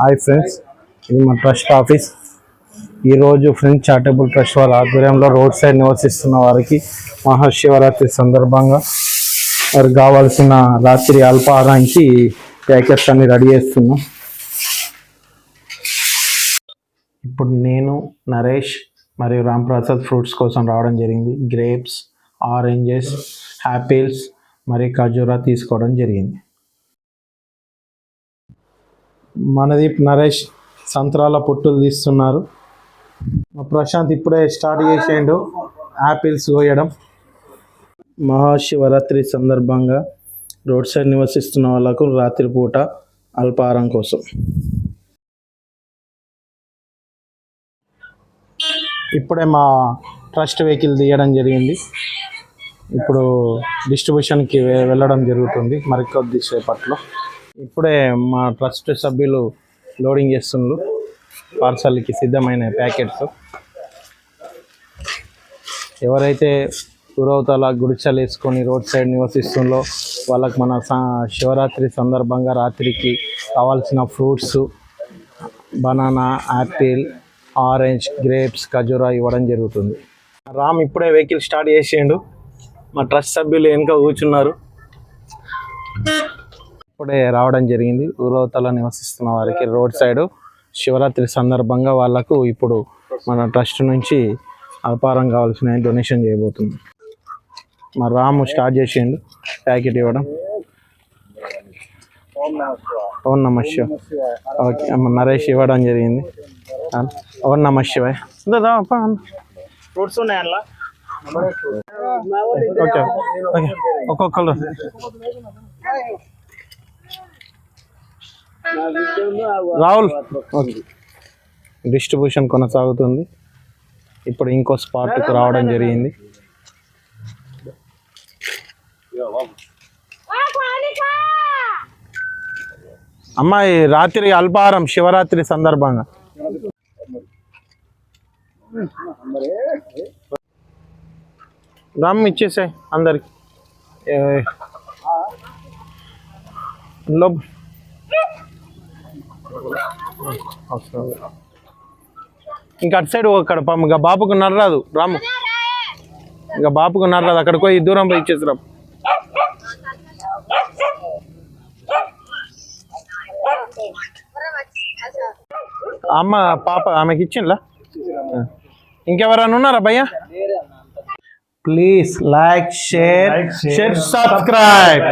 Hi friends ఇది మా trust office ఈరోజు ఫ్రెండ్స్ చారిటబుల్ ట్రస్ట్ వారి ఆధ్వర్యంలో రోడ్ సైడ్ నివసిస్తున్న వారికి మహాశివరాత్రి సందర్భంగా వారికి కావాల్సిన రాత్రి అల్పాహారానికి ప్యాకెట్స్ అన్ని రెడీ చేస్తున్నాం. ఇప్పుడు నేను నరేష్ మరియు రామ్ ప్రసాద్ ఫ్రూట్స్ కోసం రావడం జరిగింది. గ్రేప్స్ ఆరెంజెస్ యాపిల్స్ మరియు ఖజూరా తీసుకోవడం జరిగింది. మనదీప్ నరేష్ సంత్రాల పొట్టులు తీస్తున్నారు. మా ప్రశాంత్ ఇప్పుడే స్టార్ట్ చేసేయండు యాపిల్స్ కోయడం. మహాశివరాత్రి సందర్భంగా రోడ్ సైడ్ నివసిస్తున్న వాళ్ళకు రాత్రిపూట అల్పాహారం కోసం. ఇప్పుడే మా ట్రస్ట్ వెహికల్ తీయడం జరిగింది. ఇప్పుడు డిస్ట్రిబ్యూషన్కి వెళ్ళడం జరుగుతుంది. మరికొద్ది సేపట్లో. ఇప్పుడే మా ట్రస్ట్ సభ్యులు లోడింగ్ చేస్తున్నారు పార్సల్కి సిద్ధమైన ప్యాకెట్స్. ఎవరైతే ఊరవతల గుడిచలు వేసుకొని రోడ్ సైడ్ నివసిస్తుందో వాళ్ళకి మన సా- శివరాత్రి సందర్భంగా రాత్రికి కావాల్సిన fruits banana apple orange grapes khajura ఇవ్వడం జరుగుతుంది. రామ్ ఇప్పుడే వెహికల్ స్టార్ట్ చేసిండు. మా ట్రస్ట్ సభ్యులు వెనుక కూర్చున్నారు. ఇప్పుడే రావడం జరిగింది. ఊరవతల నివసిస్తున్న వారికి రోడ్ సైడ్ శివరాత్రి సందర్భంగా వాళ్ళకు ఇప్పుడు మన ట్రస్ట్ నుంచి అల్పారం కావాల్సిన డొనేషన్ చేయబోతున్నాం. మా రాము స్టార్ట్ చేసిండు. ప్యాకెట్ ఇవ్వడం. ఓం నమ శివ ఓకే అమ్మ నరేష్ ఇవ్వడం జరిగింది. ఓం నమ శివాయ్. Fruits okay okay. ఒక్కొక్కరు రాహుల్. డిస్ట్రిబ్యూషన్ కొనసాగుతుంది. ఇప్పుడు ఇంకో స్పాట్కి రావడం జరిగింది. అమ్మాయి రాత్రి అల్పాహారం శివరాత్రి సందర్భంగా. రమ్ ఇచ్చేసాయి అందరికి. లోప్. ఇంకా అటు సైడ్ అక్కడ పాము ఇంకా బాపుకు నర్రాదు రాము. ఇంకా బాపుకు నర్రాదు అక్కడికి పోయి దూరం పోయి ఇచ్చేసిరా. అమ్మ పాప ఆమెకి ఇచ్చిండ్లా? ఇంకెవరైనా ఉన్నారా భయ్యా? Please like share share subscribe.